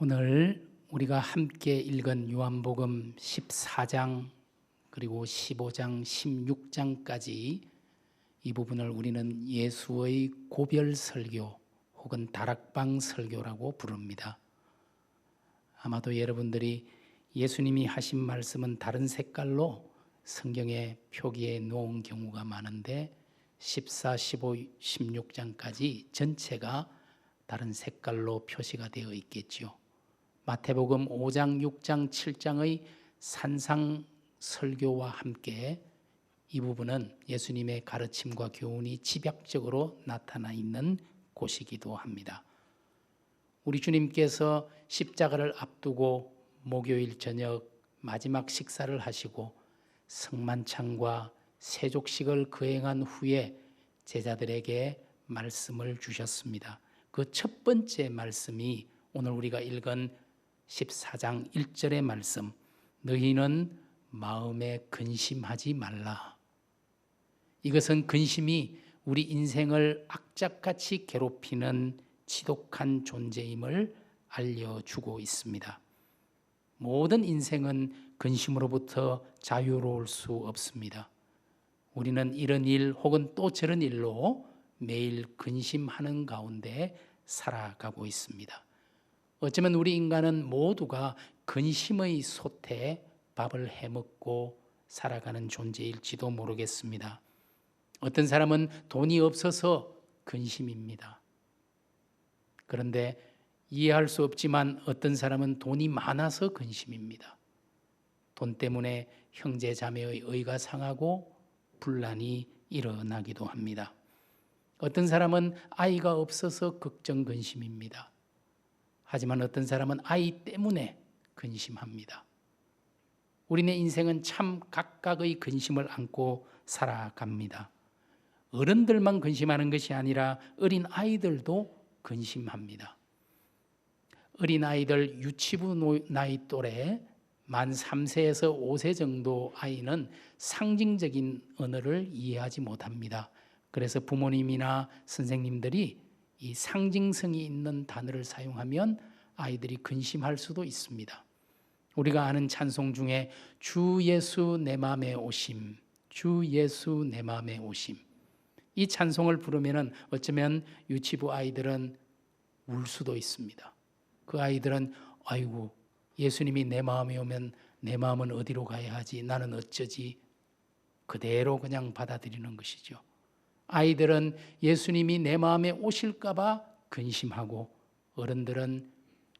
오늘 우리가 함께 읽은 요한복음 14장 그리고 15장, 16장까지 이 부분을 우리는 예수의 고별 설교 혹은 다락방 설교라고 부릅니다. 아마도 여러분들이 예수님이 하신 말씀은 다른 색깔로 성경에 표기해 놓은 경우가 많은데 14, 15, 16장까지 전체가 다른 색깔로 표시가 되어 있겠지요. 마태복음 5장, 6장, 7장의 산상 설교와 함께 이 부분은 예수님의 가르침과 교훈이 집약적으로 나타나 있는 곳이기도 합니다. 우리 주님께서 십자가를 앞두고 목요일 저녁 마지막 식사를 하시고 성만찬과 세족식을 거행한 후에 제자들에게 말씀을 주셨습니다. 그 첫 번째 말씀이 오늘 우리가 읽은 14장 1절의 말씀. 너희는 마음에 근심하지 말라. 이것은 근심이 우리 인생을 악착같이 괴롭히는 지독한 존재임을 알려주고 있습니다. 모든 인생은 근심으로부터 자유로울 수 없습니다. 우리는 이런 일 혹은 또 저런 일로 매일 근심하는 가운데 살아가고 있습니다. 어쩌면 우리 인간은 모두가 근심의 솥에 밥을 해먹고 살아가는 존재일지도 모르겠습니다. 어떤 사람은 돈이 없어서 근심입니다. 그런데 이해할 수 없지만 어떤 사람은 돈이 많아서 근심입니다. 돈 때문에 형제 자매의 의가 상하고 분란이 일어나기도 합니다. 어떤 사람은 아이가 없어서 걱정 근심입니다. 하지만 어떤 사람은 아이 때문에 근심합니다. 우리네 인생은 참 각각의 근심을 안고 살아갑니다. 어른들만 근심하는 것이 아니라 어린 아이들도 근심합니다. 어린 아이들 유치부 나이 또래 만 3세에서 5세 정도 아이는 상징적인 언어를 이해하지 못합니다. 그래서 부모님이나 선생님들이 이 상징성이 있는 단어를 사용하면 아이들이 근심할 수도 있습니다. 우리가 아는 찬송 중에 주 예수 내 마음에 오심, 주 예수 내 마음에 오심. 이 찬송을 부르면은 어쩌면 유치부 아이들은 울 수도 있습니다. 그 아이들은 아이고 예수님이 내 마음에 오면 내 마음은 어디로 가야 하지? 나는 어쩌지? 그대로 그냥 받아들이는 것이죠. 아이들은 예수님이 내 마음에 오실까봐 근심하고 어른들은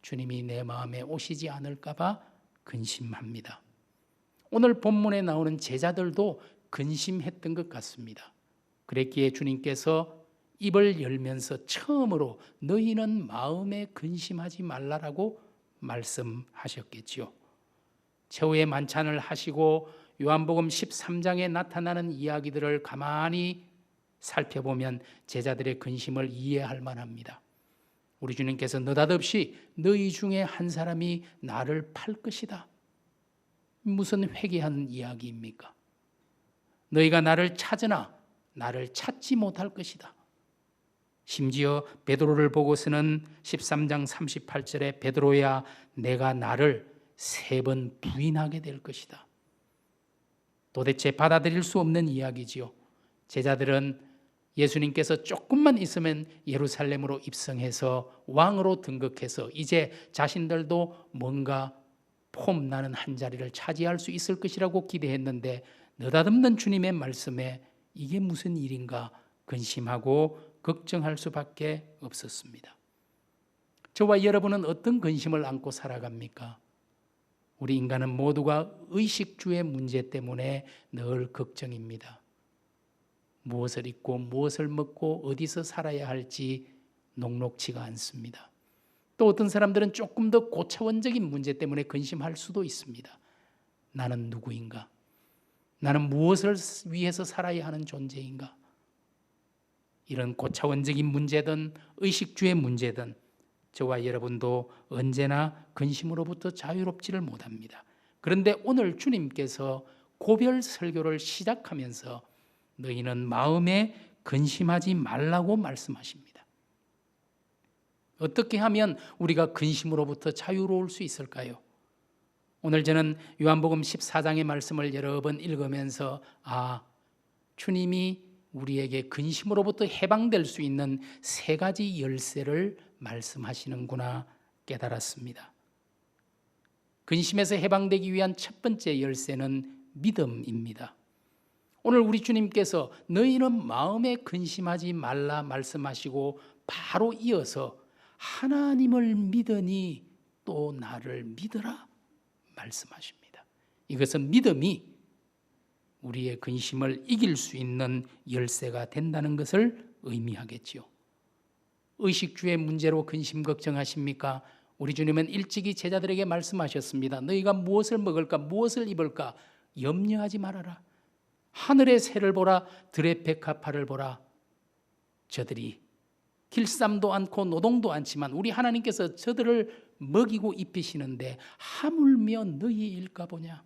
주님이 내 마음에 오시지 않을까봐 근심합니다. 오늘 본문에 나오는 제자들도 근심했던 것 같습니다. 그랬기에 주님께서 입을 열면서 처음으로 너희는 마음에 근심하지 말라라고 말씀하셨겠지요. 최후의 만찬을 하시고 요한복음 13장에 나타나는 이야기들을 가만히 살펴보면 제자들의 근심을 이해할 만합니다. 우리 주님께서 느닷없이 너희 중에 한 사람이 나를 팔 것이다. 무슨 회개하는 이야기입니까? 너희가 나를 찾으나 나를 찾지 못할 것이다. 심지어 베드로를 보고서는 13장 38절에 베드로야 내가 나를 세 번 부인하게 될 것이다. 도대체 받아들일 수 없는 이야기지요. 제자들은 예수님께서 조금만 있으면 예루살렘으로 입성해서 왕으로 등극해서 이제 자신들도 뭔가 폼 나는 한 자리를 차지할 수 있을 것이라고 기대했는데 느닷없는 주님의 말씀에 이게 무슨 일인가 근심하고 걱정할 수밖에 없었습니다. 저와 여러분은 어떤 근심을 안고 살아갑니까? 우리 인간은 모두가 의식주의 문제 때문에 늘 걱정입니다. 무엇을 입고 무엇을 먹고 어디서 살아야 할지 녹록치가 않습니다. 또 어떤 사람들은 조금 더 고차원적인 문제 때문에 근심할 수도 있습니다. 나는 누구인가? 나는 무엇을 위해서 살아야 하는 존재인가? 이런 고차원적인 문제든 의식주의 문제든 저와 여러분도 언제나 근심으로부터 자유롭지를 못합니다. 그런데 오늘 주님께서 고별 설교를 시작하면서 너희는 마음에 근심하지 말라고 말씀하십니다. 어떻게 하면 우리가 근심으로부터 자유로울 수 있을까요? 오늘 저는 요한복음 14장의 말씀을 여러 번 읽으면서 아, 주님이 우리에게 근심으로부터 해방될 수 있는 세 가지 열쇠를 말씀하시는구나 깨달았습니다. 근심에서 해방되기 위한 첫 번째 열쇠는 믿음입니다. 오늘 우리 주님께서 너희는 마음에 근심하지 말라 말씀하시고 바로 이어서 하나님을 믿으니 또 나를 믿으라 말씀하십니다. 이것은 믿음이 우리의 근심을 이길 수 있는 열쇠가 된다는 것을 의미하겠지요. 의식주의 문제로 근심 걱정하십니까? 우리 주님은 일찍이 제자들에게 말씀하셨습니다. 너희가 무엇을 먹을까, 무엇을 입을까 염려하지 말아라. 하늘의 새를 보라, 들의 백합화를 보라. 저들이 길쌈도 않고 노동도 않지만 우리 하나님께서 저들을 먹이고 입히시는데 하물며 너희 일까 보냐.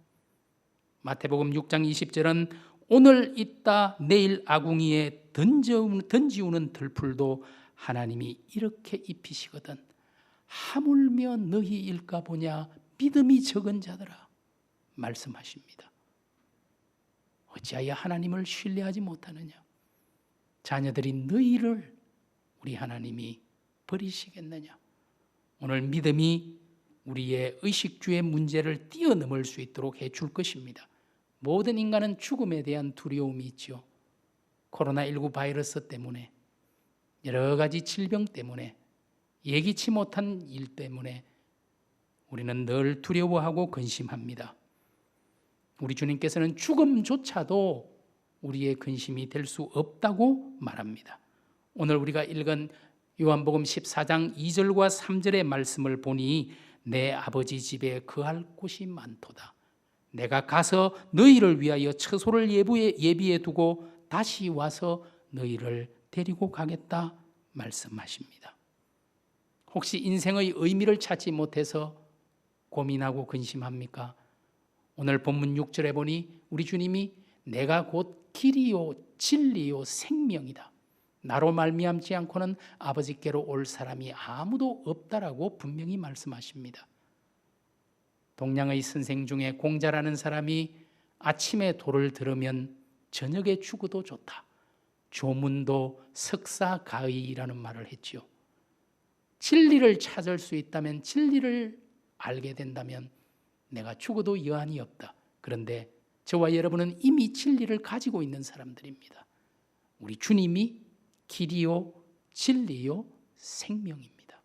마태복음 6장 20절은 오늘 있다 내일 아궁이에 던지우는 들풀도 하나님이 이렇게 입히시거든. 하물며 너희 일까 보냐 믿음이 적은 자들아 말씀하십니다. 어찌하여 하나님을 신뢰하지 못하느냐? 자녀들이 너희를 우리 하나님이 버리시겠느냐? 오늘 믿음이 우리의 의식주의 문제를 뛰어넘을 수 있도록 해줄 것입니다. 모든 인간은 죽음에 대한 두려움이 있죠. 코로나19 바이러스 때문에 여러 가지 질병 때문에 예기치 못한 일 때문에 우리는 늘 두려워하고 근심합니다. 우리 주님께서는 죽음조차도 우리의 근심이 될 수 없다고 말합니다. 오늘 우리가 읽은 요한복음 14장 2절과 3절의 말씀을 보니 내 아버지 집에 거할 곳이 많도다. 내가 가서 너희를 위하여 처소를 예비해 두고 다시 와서 너희를 데리고 가겠다 말씀하십니다. 혹시 인생의 의미를 찾지 못해서 고민하고 근심합니까? 오늘 본문 6절에 보니 우리 주님이 내가 곧 길이요 진리요 생명이다. 나로 말미암지 않고는 아버지께로 올 사람이 아무도 없다라고 분명히 말씀하십니다. 동양의 선생 중에 공자라는 사람이 아침에 도를 들으면 저녁에 죽어도 좋다. 조문도 석사가의라는 말을 했지요. 진리를 찾을 수 있다면 진리를 알게 된다면 내가 죽어도 여한이 없다. 그런데 저와 여러분은 이미 진리를 가지고 있는 사람들입니다. 우리 주님이 길이요 진리요 생명입니다.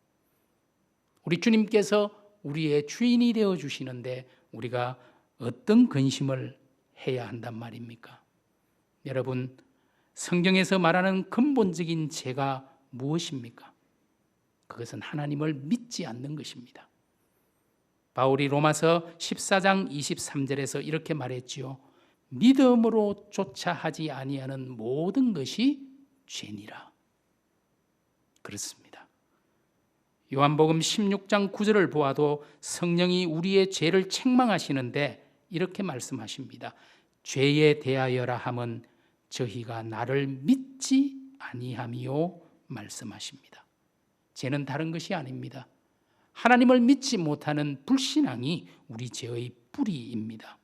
우리 주님께서 우리의 주인이 되어 주시는데 우리가 어떤 근심을 해야 한단 말입니까? 여러분 성경에서 말하는 근본적인 죄가 무엇입니까? 그것은 하나님을 믿지 않는 것입니다. 바울이 로마서 14장 23절에서 이렇게 말했지요. 믿음으로 쫓아 하지 아니하는 모든 것이 죄니라. 그렇습니다. 요한복음 16장 9절을 보아도 성령이 우리의 죄를 책망하시는데 이렇게 말씀하십니다. 죄에 대하여라 함은 저희가 나를 믿지 아니함이요 말씀하십니다. 죄는 다른 것이 아닙니다. 하나님을 믿지 못하는 불신앙이 우리 죄의 뿌리입니다.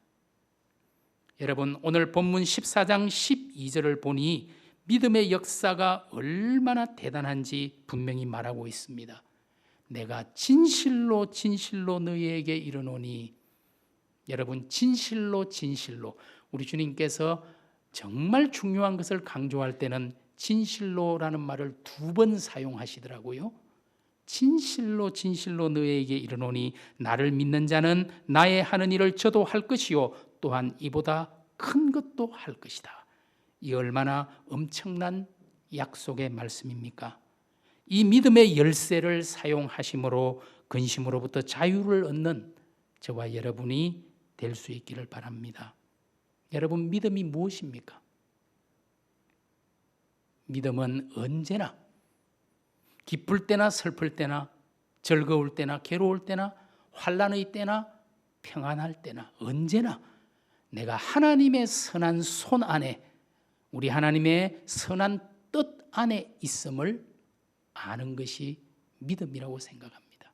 여러분 오늘 본문 14장 12절을 보니 믿음의 역사가 얼마나 대단한지 분명히 말하고 있습니다. 내가 진실로 진실로 너희에게 이르노니 여러분 진실로 진실로 우리 주님께서 정말 중요한 것을 강조할 때는 진실로라는 말을 두 번 사용하시더라고요. 진실로 진실로 너에게 이르노니 나를 믿는 자는 나의 하는 일을 저도 할 것이요 또한 이보다 큰 것도 할 것이다. 이 얼마나 엄청난 약속의 말씀입니까? 이 믿음의 열쇠를 사용하심으로 근심으로부터 자유를 얻는 저와 여러분이 될 수 있기를 바랍니다. 여러분 믿음이 무엇입니까? 믿음은 언제나 기쁠 때나 슬플 때나 즐거울 때나 괴로울 때나 환란의 때나 평안할 때나 언제나 내가 하나님의 선한 손 안에 우리 하나님의 선한 뜻 안에 있음을 아는 것이 믿음이라고 생각합니다.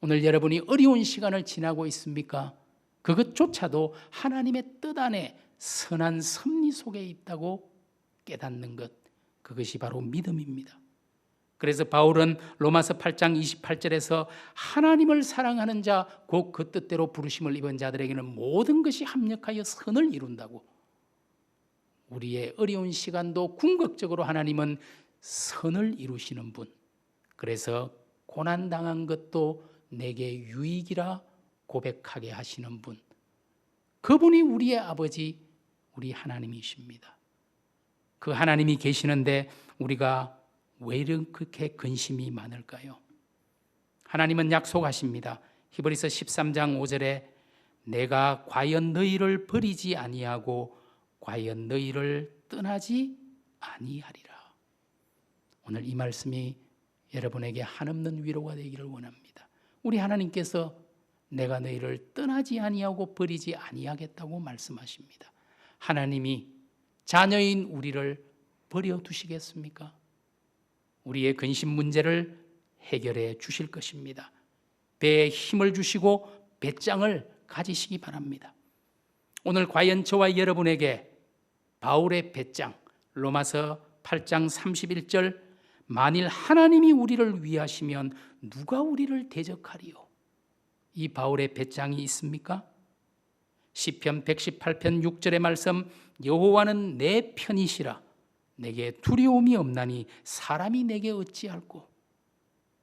오늘 여러분이 어려운 시간을 지나고 있습니까? 그것조차도 하나님의 뜻 안에 선한 섭리 속에 있다고 깨닫는 것, 그것이 바로 믿음입니다. 그래서 바울은 로마서 8장 28절에서 하나님을 사랑하는 자, 곧 그 뜻대로 부르심을 입은 자들에게는 모든 것이 합력하여 선을 이룬다고. 우리의 어려운 시간도 궁극적으로 하나님은 선을 이루시는 분. 그래서 고난 당한 것도 내게 유익이라 고백하게 하시는 분. 그분이 우리의 아버지, 우리 하나님이십니다. 그 하나님이 계시는데 우리가 왜 이렇게 근심이 많을까요? 하나님은 약속하십니다. 히브리서 13장 5절에 내가 과연 너희를 버리지 아니하고 과연 너희를 떠나지 아니하리라. 오늘 이 말씀이 여러분에게 한없는 위로가 되기를 원합니다. 우리 하나님께서 내가 너희를 떠나지 아니하고 버리지 아니하겠다고 말씀하십니다. 하나님이 자녀인 우리를 버려 두시겠습니까? 우리의 근심 문제를 해결해 주실 것입니다. 배에 힘을 주시고 배짱을 가지시기 바랍니다. 오늘 과연 저와 여러분에게 바울의 배짱 로마서 8장 31절 만일 하나님이 우리를 위하시면 누가 우리를 대적하리요? 이 바울의 배짱이 있습니까? 시편 118편 6절의 말씀 여호와는 내 편이시라 내게 두려움이 없나니 사람이 내게 어찌할꼬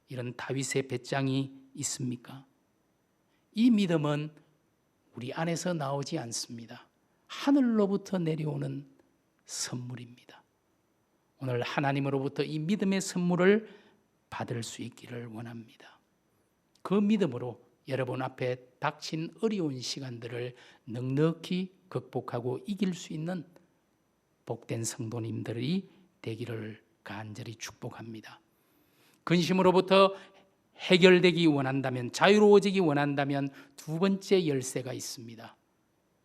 이런 다윗의 배짱이 있습니까? 이 믿음은 우리 안에서 나오지 않습니다. 하늘로부터 내려오는 선물입니다. 오늘 하나님으로부터 이 믿음의 선물을 받을 수 있기를 원합니다. 그 믿음으로 여러분 앞에 닥친 어려운 시간들을 넉넉히 극복하고 이길 수 있는 복된 성도님들이 되기를 간절히 축복합니다. 근심으로부터 해결되기 원한다면 자유로워지기 원한다면 두 번째 열쇠가 있습니다.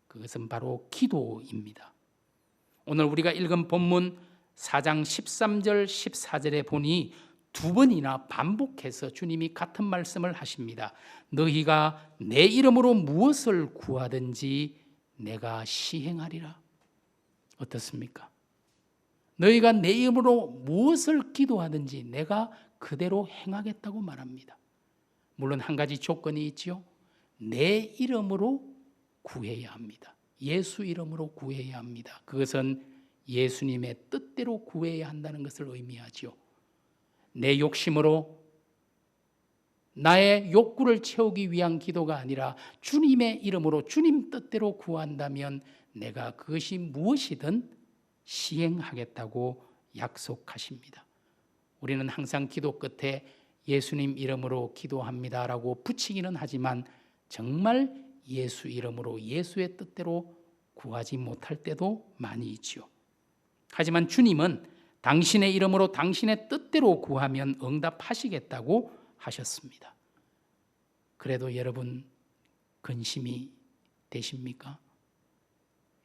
그것은 바로 기도입니다. 오늘 우리가 읽은 본문 4장 13절 14절에 보니 두 번이나 반복해서 주님이 같은 말씀을 하십니다. 너희가 내 이름으로 무엇을 구하든지 내가 시행하리라. 어떻습니까? 너희가 내 이름으로 무엇을 기도하든지 내가 그대로 행하겠다고 말합니다. 물론 한 가지 조건이 있지요. 내 이름으로 구해야 합니다. 예수 이름으로 구해야 합니다. 그것은 예수님의 뜻대로 구해야 한다는 것을 의미하지요. 내 욕심으로 나의 욕구를 채우기 위한 기도가 아니라 주님의 이름으로 주님 뜻대로 구한다면 내가 그것이 무엇이든 시행하겠다고 약속하십니다. 우리는 항상 기도 끝에 예수님 이름으로 기도합니다라고 붙이기는 하지만 정말 예수 이름으로 예수의 뜻대로 구하지 못할 때도 많이 있지요. 하지만 주님은 당신의 이름으로 당신의 뜻대로 구하면 응답하시겠다고 하셨습니다. 그래도 여러분 근심이 되십니까?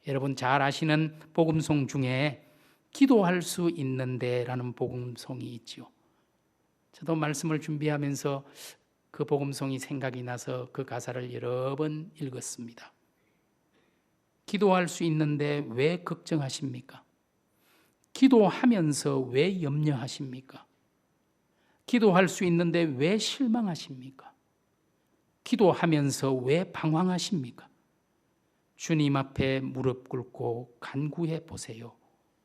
여러분 잘 아시는 복음송 중에 기도할 수 있는데라는 복음송이 있죠. 저도 말씀을 준비하면서 그 복음송이 생각이 나서 그 가사를 여러 번 읽었습니다. 기도할 수 있는데 왜 걱정하십니까? 기도하면서 왜 염려하십니까? 기도할 수 있는데 왜 실망하십니까? 기도하면서 왜 방황하십니까? 주님 앞에 무릎 꿇고 간구해 보세요.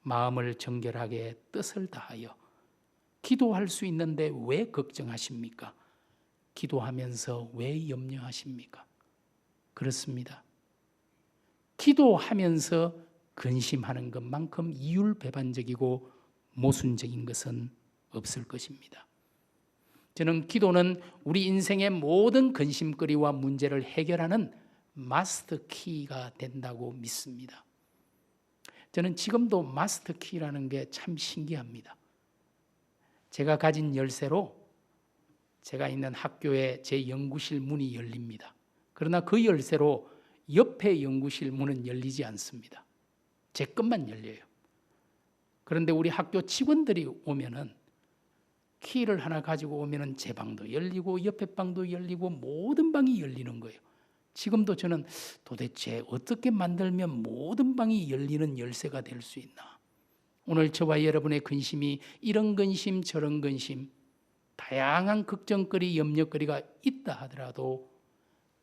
마음을 정결하게 뜻을 다하여 기도할 수 있는데 왜 걱정하십니까? 기도하면서 왜 염려하십니까? 그렇습니다. 기도하면서 근심하는 것만큼 이율배반적이고 모순적인 것은 없을 것입니다. 저는 기도는 우리 인생의 모든 근심거리와 문제를 해결하는 마스터 키가 된다고 믿습니다. 저는 지금도 마스터 키라는 게 참 신기합니다. 제가 가진 열쇠로 제가 있는 학교에 제 연구실 문이 열립니다. 그러나 그 열쇠로 옆에 연구실 문은 열리지 않습니다. 제 것만 열려요. 그런데 우리 학교 직원들이 오면은 키를 하나 가지고 오면은 제 방도 열리고 옆에 방도 열리고 모든 방이 열리는 거예요. 지금도 저는 도대체 어떻게 만들면 모든 방이 열리는 열쇠가 될 수 있나? 오늘 저와 여러분의 근심이 이런 근심 저런 근심 다양한 걱정거리 염려거리가 있다 하더라도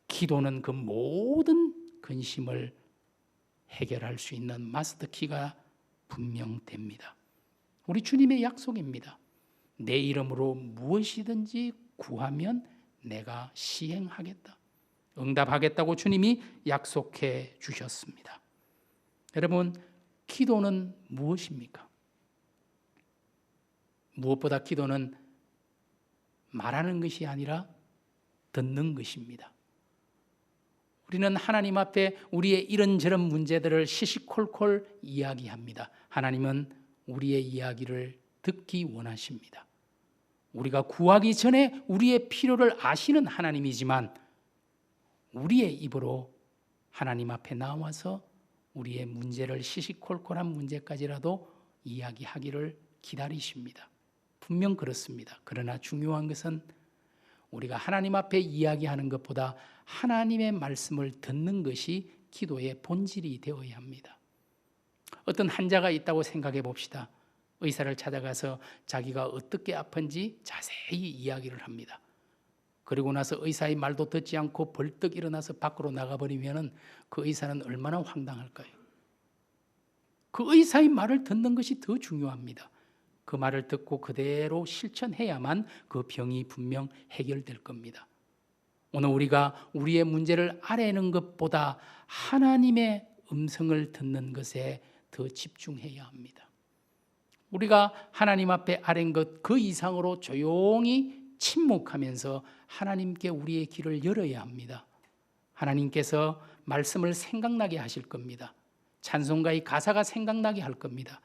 기도는 그 모든 근심을 해결할 수 있는 마스터 키가 분명 됩니다. 우리 주님의 약속입니다. 내 이름으로 무엇이든지 구하면 내가 시행하겠다. 응답하겠다고 주님이 약속해 주셨습니다. 여러분, 기도는 무엇입니까? 무엇보다 기도는 말하는 것이 아니라 듣는 것입니다. 우리는 하나님 앞에 우리의 이런저런 문제들을 시시콜콜 이야기합니다. 하나님은 우리의 이야기를 듣기 원하십니다. 우리가 구하기 전에 우리의 필요를 아시는 하나님이지만 우리의 입으로 하나님 앞에 나와서 우리의 문제를 시시콜콜한 문제까지라도 이야기하기를 기다리십니다. 분명 그렇습니다. 그러나 중요한 것은 우리가 하나님 앞에 이야기하는 것보다 하나님의 말씀을 듣는 것이 기도의 본질이 되어야 합니다. 어떤 환자가 있다고 생각해 봅시다. 의사를 찾아가서 자기가 어떻게 아픈지 자세히 이야기를 합니다. 그리고 나서 의사의 말도 듣지 않고 벌떡 일어나서 밖으로 나가버리면 그 의사는 얼마나 황당할까요? 그 의사의 말을 듣는 것이 더 중요합니다. 그 말을 듣고 그대로 실천해야만 그 병이 분명 해결될 겁니다. 오늘 우리가 우리의 문제를 아뢰는 것보다 하나님의 음성을 듣는 것에 더 집중해야 합니다. 우리가 하나님 앞에 아뢰는 것그 이상으로 조용히 침묵하면서 하나님께 우리의 길을 열어야 합니다. 하나님께서 말씀을 생각나게 하실 겁니다. 찬송가의 가사가 생각나게 할 겁니다.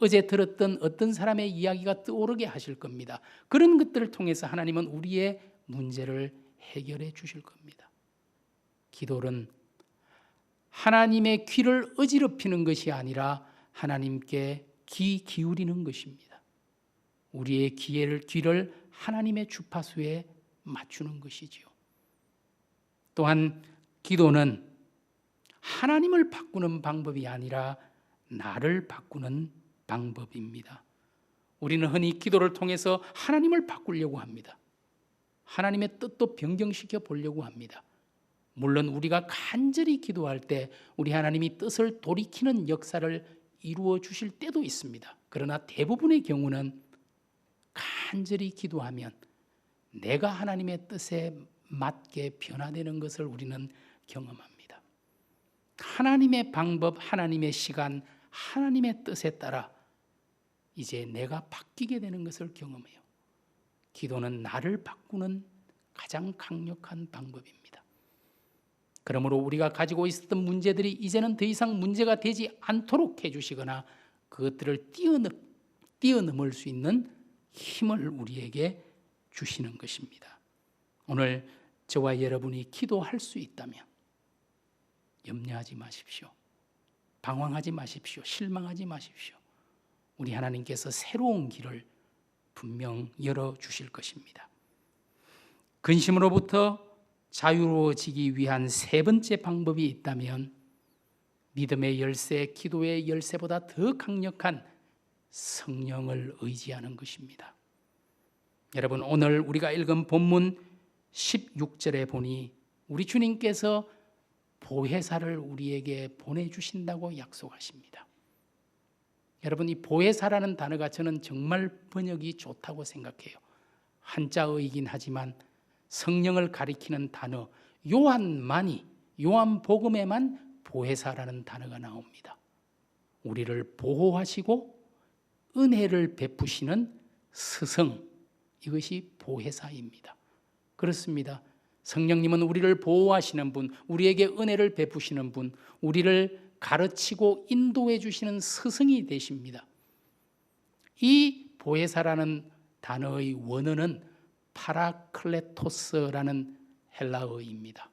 어제 들었던 어떤 사람의 이야기가 떠오르게 하실 겁니다. 그런 것들을 통해서 하나님은 우리의 문제를 해결해 주실 겁니다. 기도는 하나님의 귀를 어지럽히는 것이 아니라 하나님께 귀 기울이는 것입니다. 우리의 귀를, 귀를 하나님의 주파수에 맞추는 것이지요. 또한 기도는 하나님을 바꾸는 방법이 아니라 나를 바꾸는 방법입니다. 우리는 흔히 기도를 통해서 하나님을 바꾸려고 합니다. 하나님의 뜻도 변경시켜 보려고 합니다. 물론 우리가 간절히 기도할 때 우리 하나님이 뜻을 돌이키는 역사를 이루어 주실 때도 있습니다. 그러나 대부분의 경우는 간절히 기도하면 내가 하나님의 뜻에 맞게 변화되는 것을 우리는 경험합니다. 하나님의 방법, 하나님의 시간, 하나님의 뜻에 따라 이제 내가 바뀌게 되는 것을 경험해요. 기도는 나를 바꾸는 가장 강력한 방법입니다. 그러므로 우리가 가지고 있었던 문제들이 이제는 더 이상 문제가 되지 않도록 해주시거나 그것들을 뛰어넘, 뛰어넘을 수 있는 힘을 우리에게 주시는 것입니다. 오늘 저와 여러분이 기도할 수 있다면 염려하지 마십시오. 방황하지 마십시오. 실망하지 마십시오. 우리 하나님께서 새로운 길을 분명 열어 주실 것입니다. 근심으로부터 자유로워지기 위한 세 번째 방법이 있다면 믿음의 열쇠, 기도의 열쇠보다 더 강력한 성령을 의지하는 것입니다. 여러분 오늘 우리가 읽은 본문 16절에 보니 우리 주님께서 보혜사를 우리에게 보내주신다고 약속하십니다. 여러분 이 보혜사라는 단어가 저는 정말 번역이 좋다고 생각해요. 한자어이긴 하지만 성령을 가리키는 단어 요한만이 요한 복음에만 보혜사라는 단어가 나옵니다. 우리를 보호하시고 은혜를 베푸시는 스승 이것이 보혜사입니다. 그렇습니다. 성령님은 우리를 보호하시는 분, 우리에게 은혜를 베푸시는 분, 우리를 가르치고 인도해 주시는 스승이 되십니다. 이 보혜사라는 단어의 원어는 파라클레토스라는 헬라어입니다.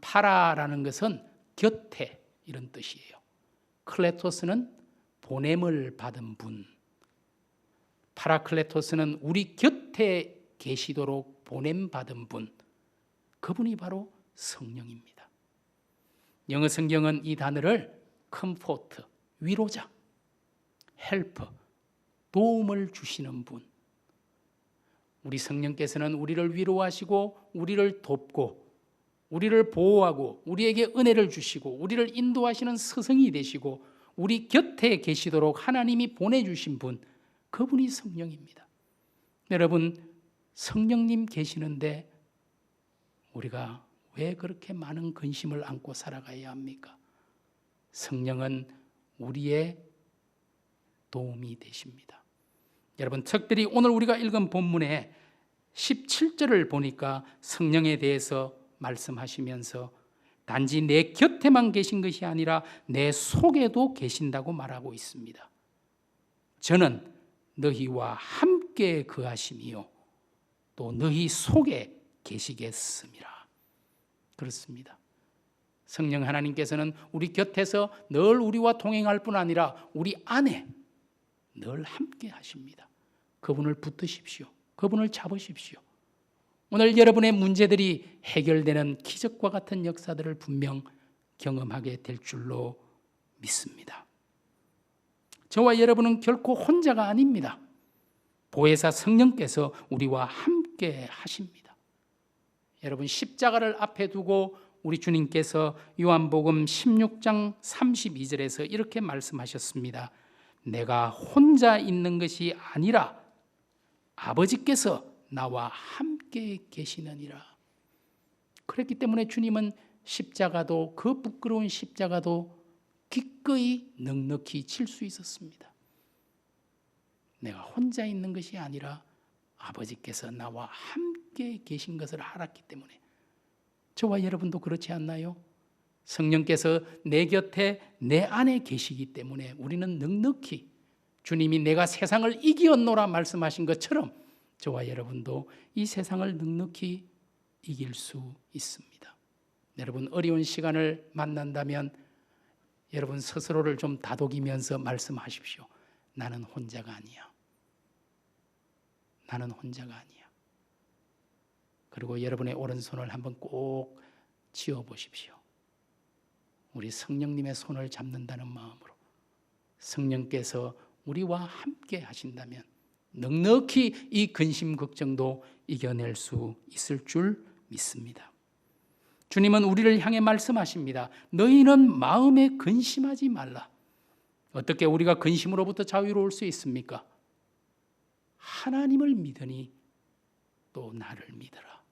파라라는 것은 곁에 이런 뜻이에요. 클레토스는 보냄을 받은 분. 파라클레토스는 우리 곁에 계시도록 보냄 받은 분 그분이 바로 성령입니다. 영어 성경은 이 단어를 컴포트 위로자 헬퍼 도움을 주시는 분 우리 성령께서는 우리를 위로하시고 우리를 돕고 우리를 보호하고 우리에게 은혜를 주시고 우리를 인도하시는 스승이 되시고 우리 곁에 계시도록 하나님이 보내주신 분 그분이 성령입니다. 여러분 성령님 계시는데 우리가 왜 그렇게 많은 근심을 안고 살아가야 합니까? 성령은 우리의 도움이 되십니다. 여러분 특별히 오늘 우리가 읽은 본문에 17절을 보니까 성령에 대해서 말씀하시면서 단지 내 곁에만 계신 것이 아니라 내 속에도 계신다고 말하고 있습니다. 저는 너희와 함께 거하심이요 또 너희 속에 계시겠습니다. 그렇습니다. 성령 하나님께서는 우리 곁에서 늘 우리와 동행할 뿐 아니라 우리 안에 늘 함께 하십니다. 그분을 붙드십시오. 그분을 잡으십시오. 오늘 여러분의 문제들이 해결되는 기적과 같은 역사들을 분명 경험하게 될 줄로 믿습니다. 저와 여러분은 결코 혼자가 아닙니다. 보혜사 성령께서 우리와 함께 하십니다. 여러분 십자가를 앞에 두고 우리 주님께서 요한복음 16장 32절에서 이렇게 말씀하셨습니다. 내가 혼자 있는 것이 아니라 아버지께서 나와 함께 계시느니라. 그랬기 때문에 주님은 십자가도 그 부끄러운 십자가도 기꺼이 넉넉히 칠 수 있었습니다. 내가 혼자 있는 것이 아니라 아버지께서 나와 함께 계신 것을 알았기 때문에 저와 여러분도 그렇지 않나요? 성령께서 내 곁에 내 안에 계시기 때문에 우리는 넉넉히 주님이 내가 세상을 이기었노라 말씀하신 것처럼 저와 여러분도 이 세상을 넉넉히 이길 수 있습니다. 여러분 어려운 시간을 만난다면 여러분 스스로를 좀 다독이면서 말씀하십시오. 나는 혼자가 아니야. 나는 혼자가 아니야. 그리고 여러분의 오른손을 한번 꼭 쥐어 보십시오. 우리 성령님의 손을 잡는다는 마음으로 성령께서 우리와 함께 하신다면 넉넉히 이 근심 걱정도 이겨낼 수 있을 줄 믿습니다. 주님은 우리를 향해 말씀하십니다. 너희는 마음에 근심하지 말라. 어떻게 우리가 근심으로부터 자유로울 수 있습니까? 하나님을 믿으니 또 나를 믿어라.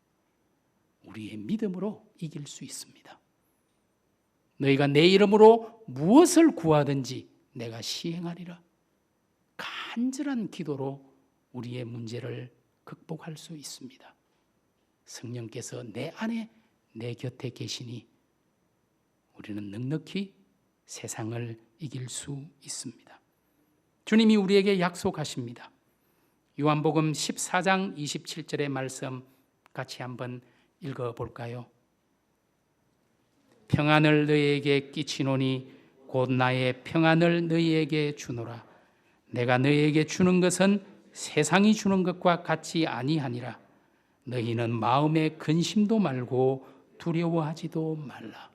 우리의 믿음으로 이길 수 있습니다. 너희가 내 이름으로 무엇을 구하든지 내가 시행하리라. 간절한 기도로 우리의 문제를 극복할 수 있습니다. 성령께서 내 안에 내 곁에 계시니 우리는 넉넉히 세상을 이길 수 있습니다. 주님이 우리에게 약속하십니다. 요한복음 14장 27절의 말씀 같이 한번 읽어 볼까요? 평안을 너희에게 끼치노니 곧 나의 평안을 너희에게 주노라. 내가 너희에게 주는 것은 세상이 주는 것과 같이 아니하니라. 너희는 마음에 근심도 말고 두려워하지도 말라.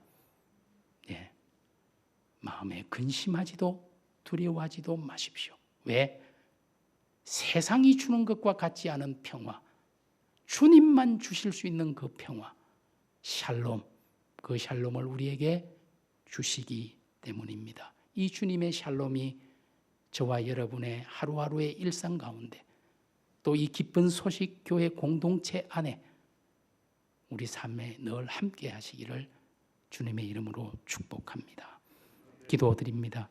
예. 마음에 근심하지도 두려워하지도 마십시오. 왜? 세상이 주는 것과 같지 않은 평화, 주님만 주실 수 있는 그 평화, 샬롬, 그 샬롬을 우리에게 주시기 때문입니다. 이 주님의 샬롬이 저와 여러분의 하루하루의 일상 가운데 또 이 기쁜 소식 교회 공동체 안에 우리 삶에 늘 함께 하시기를 주님의 이름으로 축복합니다. 기도드립니다.